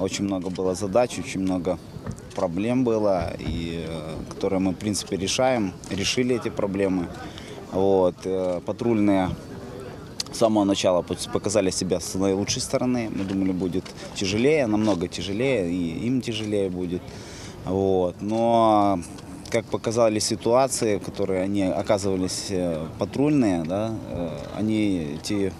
очень много было задач, очень много проблем было, и, э, которые мы, в принципе, решаем, решили эти проблемы. Вот, э, патрульные с самого начала показали себя с наилучшей стороны. Мы думали, будет тяжелее, намного тяжелее, и им тяжелее будет. Вот. Но, как показали ситуации, в которые они оказывались э, патрульные, да, они эти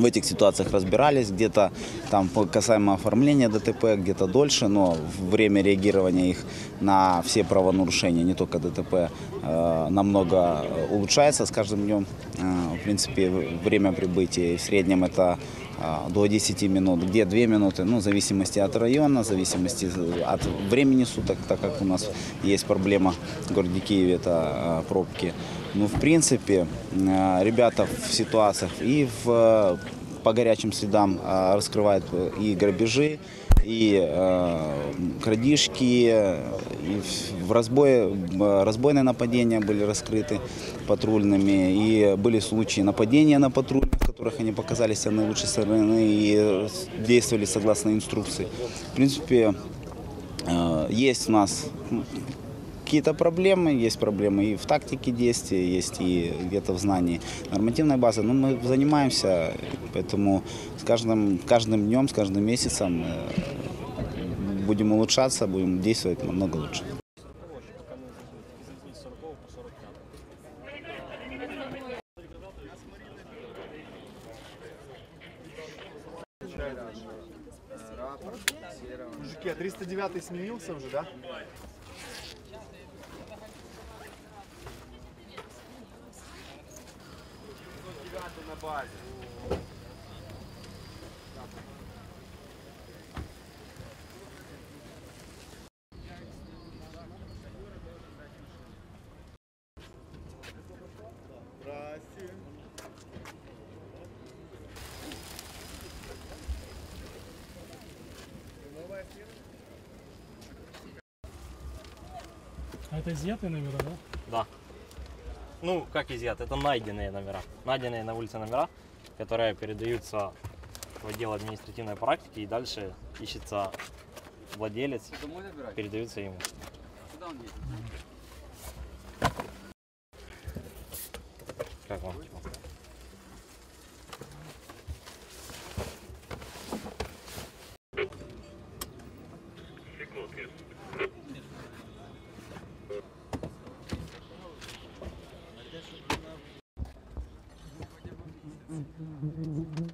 в этих ситуациях разбирались, где-то там касаемо оформления ДТП, где-то дольше, но время реагирования их на все правонарушения, не только ДТП, э, намного улучшается с каждым днем. Э, в принципе, время прибытия в среднем это э, до 10 минут, где 2 минуты, ну, в зависимости от района, в зависимости от времени суток, так как у нас есть проблема в городе Киеве, это э, пробки. Ну, в принципе, э, ребята в ситуациях и в, по горячим следам раскрывают и грабежи, и э, крадишки, и в- разбое, разбойные нападения были раскрыты патрульными, и были случаи нападения на патрульных, которых они показали себя наилучшей стороны и э, действовали согласно инструкции. В принципе, э, есть у нас какие-то проблемы, есть проблемы и в тактике действия, есть и где-то в знании нормативной базы. Но мы занимаемся, поэтому с каждым, каждым днем, с каждым месяцем э, будем улучшаться, будем действовать намного лучше. Мужики, а 309 сменился уже, да? А это изъятые номера, да? Да. Ну, как изъят, это найденные номера. Найденные на улице номера, которые передаются в отдел административной практики и дальше ищется владелец, передаются ему. Как вам? Mm-hmm.